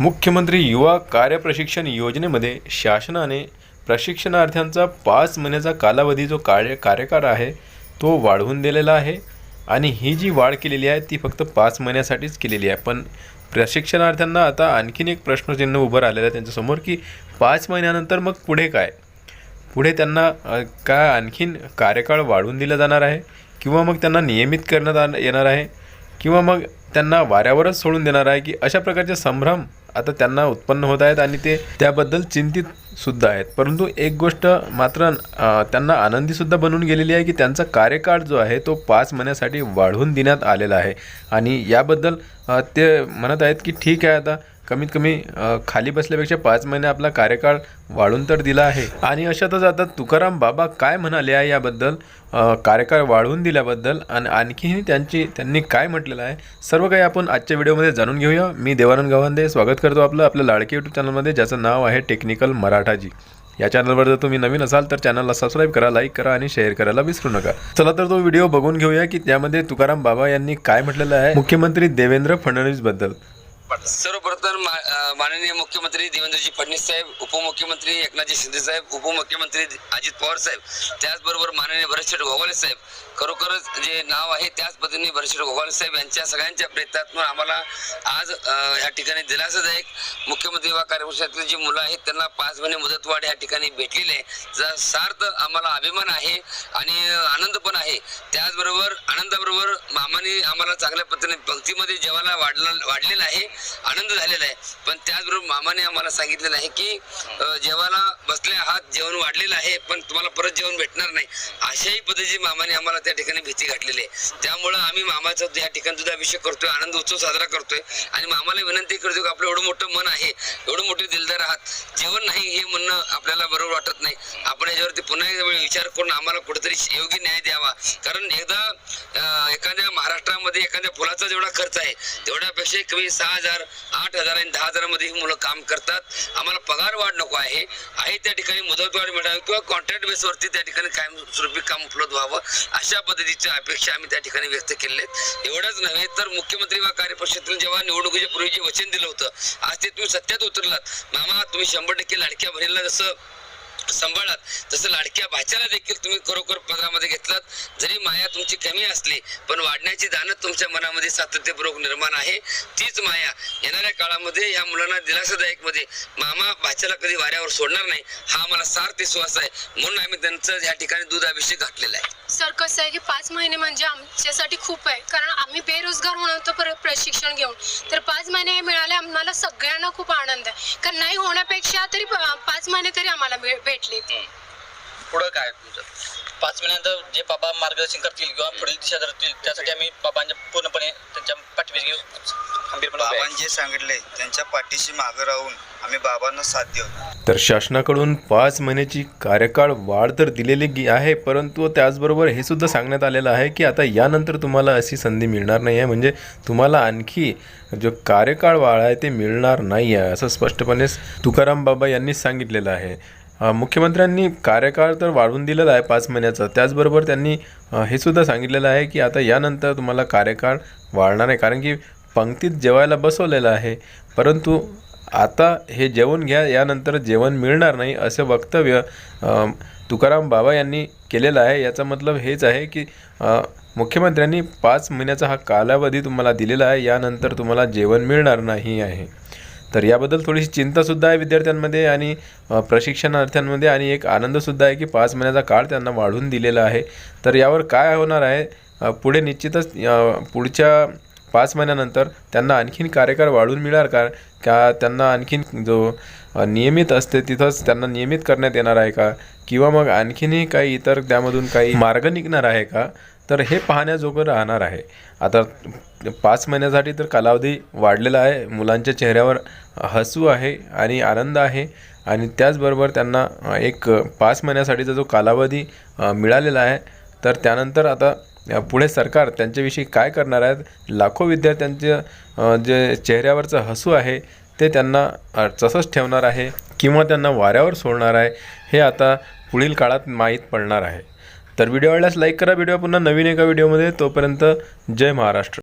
मुख्यमंत्री युवा कार्यप्रशिक्षण योजनेमध्ये शासनाने प्रशिक्षणार्थ्यांचा पाच महिन्याचा कालावधी जो कार्य कार्यकाळ आहे तो वाढवून दिलेला आहे. आणि ही जी वाढ केलेली आहे ती फक्त पाच महिन्यासाठीच केलेली आहे. पण प्रशिक्षणार्थ्यांना आता आणखीन एक प्रश्नचिन्ह उभं राहिलेलं आहे त्यांच्यासमोर की पाच महिन्यानंतर मग पुढे काय? पुढे त्यांना काय आणखीन कार्यकाळ वाढवून दिला जाणार आहे? किंवा मग त्यांना नियमित करण्यात येणार आहे? किंवा मग त्यांना वाऱ्यावरच सोडून देणार आहे की अशा प्रकारचे संभ्रम आता त्यांना उत्पन्न होत आहेत आणि ते त्याबद्दल चिंतित सुद्धा आहेत. परंतु एक गोष्ट मात्र त्यांना आनंदीसुद्धा बनून गेलेली आहे की त्यांचा कार्यकाळ जो आहे तो पाच महिन्यासाठी वाढवून देण्यात आलेला आहे. आणि याबद्दल ते म्हणत आहेत की ठीक आहे आता कमीत कमी खाली बसल्यापेक्षा पाच महिने आपला कार्यकाळ वाढून तर दिला आहे. आणि अशातच आता तुकाराम बाबा काय म्हणाले आहे याबद्दल कार्यकाळ वाढवून दिल्याबद्दल आणि आणखीही त्यांची त्यांनी काय म्हटलेलं आहे सर्व काही आपण आजच्या व्हिडिओमध्ये जाणून घेऊया. मी देवानंद गव्हांदे स्वागत करतो आपलं आपल्या लाडके यूट्यूब चॅनलमध्ये ज्याचं नाव आहे टेक्निकल मराठाजी. या चॅनलवर जर तुम्ही नवीन असाल तर चॅनलला सबस्क्राईब करा लाईक करा आणि शेअर करायला विसरू नका. चला तर तो व्हिडिओ बघून घेऊया की त्यामध्ये तुकाराम बाबा यांनी काय म्हटलेलं आहे. मुख्यमंत्री देवेंद्र फडणवीसबद्दल सर्वप्रथम मा- माननीय मुख्यमंत्री देवेंद्रजी फडणवीस साहेब उपमुख्यमंत्री एकनाथजी शिंदे साहेब उपमुख्यमंत्री अजित पवार साहेब त्याचबरोबर माननीय भरतशेठ गोगावले साहेब खरोखरच जे नाव आहे त्याच पद्धतीने भरतशेठ गोगावले साहेब यांच्या सगळ्यांच्या प्रयत्नातून आम्हाला आज या ठिकाणी दिलासादायक मुख्यमंत्री युवा कार्यक्रमातील जी मुलं आहेत त्यांना पाच महिने मुदतवाढ या ठिकाणी भेटलेली आहे. जा सार्थ आम्हाला अभिमान आहे आणि आनंद पण आहे त्याचबरोबर आनंदाबरोबर मामाने आम्हाला चांगल्या पद्धतीने पंक्तीमध्ये जेवायला वाढला वाढलेला आहे. आनंद झालेला आहे. पण त्याचबरोबर मामाने आम्हाला सांगितलेलं आहे की जेवायला बसले आहात जेवण वाढलेलं आहे पण तुम्हाला परत जेवण भेटणार नाही. अशाही पद्धतीची मामाने आम्हाला त्या ठिकाणी भीती घातलेली आहे. त्यामुळं आम्ही मामाचा या ठिकाणी सुद्धा अभिषेक करतोय आनंद उत्सव साजरा करतोय. आणि मामाला विनंती करतो की आपलं एवढं मोठं मन आहे एवढं मोठे दिलदार आहात. जेवण नाही हे म्हणणं आपल्याला बरोबर वाटत नाही. आपण याच्यावरती पुन्हा एकदा विचार करून आम्हाला कुठेतरी योग्य न्याय द्यावा. कारण एकदा मध्ये एखाद्या फुलाचा जेवढा खर्च आहे तेवढ्यापेक्षा कमी सहा हजार आठ हजार आणि दहा हजारामध्ये ही मुलं काम करतात. आम्हाला पगार वाढ नको आहे. आहे त्या ठिकाणी मुदतवाढ मिळावी किंवा कॉन्ट्रॅक्ट बेसवरती त्या ठिकाणी कायमस्वरूपी काम उपलब्ध व्हावं अशा पद्धतीच्या अपेक्षा आम्ही त्या ठिकाणी व्यक्त केलेल्या आहेत. एवढंच नव्हे तर मुख्यमंत्री वा कार्यपरिषदेतून जेव्हा निवडणुकीच्या पूर्वी जे वचन दिलं होतं आज ते तुम्ही सत्यात उतरलात. मामा तुम्ही शंभर टक्के लाडक्या बहिणीला जसं सांभाळात. तसं लाडक्या भाच्याला देखील तुम्ही खरोखर पदरामध्ये घेतलात. जरी माया तुमची कमी असली पण वाढण्याची दानत तुमच्या मनामध्ये सातत्यपूर्वक निर्माण आहे. तीच माया येणाऱ्या काळामध्ये या मुलांना दिलासादायकमध्ये मामा भाच्याला कधी वाऱ्यावर सोडणार नाही हा आम्हाला सार्थ विश्वास आहे. म्हणून आम्ही त्यांचं या ठिकाणी दूध अभिषेक घातलेला आहे. सर कसं आहे की पाच महिने म्हणजे आमच्यासाठी खूप आहे. कारण आम्ही बेरोजगार होणार होतो पर प्रशिक्षण घेऊन. तर पाच महिने मिळाले आम्हाला सगळ्यांना खूप आनंद आहे. कारण नाही होण्यापेक्षा तरी पाच महिने तरी आम्हाला भे- भेटले पुढं काय तुमचं? पाच महिन्यानंतर जे बाबा मार्गदर्शन करतील किंवा पुढील दिशा धरतील त्यासाठी आम्ही बाबांच्या पूर्णपणे त्यांच्या पाठीशी घेऊ खंबीरपणे. बाबांनी जे सांगितले त्यांच्या पाठीशी मागं राहून आम्ही बाबांना साथ देऊ तर शासनाकडून पाच महिन्याची कार्यकाळ वाढ तर दिलेली गी- आहे परंतु त्याचबरोबर हे सुद्धा सांगण्यात आलेलं आहे की आता यानंतर तुम्हाला अशी संधी मिळणार नाही आहे म्हणजे तुम्हाला आणखी जो कार्यकाळ वाढ आहे ते मिळणार नाही आहे असं स्पष्टपणे तुकाराम बाबा यांनी सांगितलेलं आहे. मुख्यमंत्र्यांनी कार्यकाळ तर वाढवून दिलेला आहे पाच महिन्याचा. त्याचबरोबर त्यांनी हे सुद्धा सांगितलेलं आहे की आता यानंतर तुम्हाला कार्यकाळ वाढणार आहे कारण की पंक्तीत जेवायला बसवलेलं आहे परंतु आता हे जेवण घ्या यानंतर जेवण मिळणार नाही असं वक्तव्य तुकाराम बाबा यांनी केलेलं आहे. याचा मतलब हेच आहे की मुख्यमंत्र्यांनी पाच महिन्याचा हा कालावधी तुम्हाला दिलेला आहे. यानंतर तुम्हाला जेवण मिळणार नाही आहे. तर याबद्दल थोडीशी चिंतासुद्धा आहे विद्यार्थ्यांमध्ये आणि प्रशिक्षणार्थ्यांमध्ये आणि एक आनंदसुद्धा आहे की पाच महिन्याचा काळ त्यांना वाढून दिलेला आहे. तर यावर काय होणार आहे? पुढे निश्चितच पुढच्या पाच महिन्यानंतर त्यांना आणखीन कार्यकाळ वाढवून मिळणार का? का त्यांना आणखीन जो नियमित असते तिथंच त्यांना नियमित करण्यात येणार आहे का? किंवा मग आणखीनही काही इतर त्यामधून काही मार्ग निघणार आहे का? तर हे पाहण्याजोगं राहणार आहे. आता पाच महिन्यासाठी तर कालावधी वाढलेला आहे. मुलांच्या चेहऱ्यावर हसू आहे आणि आनंद आहे. आणि त्याचबरोबर त्यांना एक पाच महिन्यासाठीचा जो कालावधी मिळालेला आहे तर त्यानंतर आता पुढे सरकार त्यांच्याविषयी काय करणार आहेत? लाखो विद्यार्थ्यांचे जे चेहऱ्यावरचं हसू आहे ते त्यांना तसंच ठेवणार आहे किंवा त्यांना वाऱ्यावर सोडणार आहे हे आता पुढील काळात माहीत पडणार आहे. तर व्हिडिओ आवडल्यास लाईक करा. व्हिडिओ पुन्हा नवीन एका व्हिडिओमध्ये. तोपर्यंत जय महाराष्ट्र.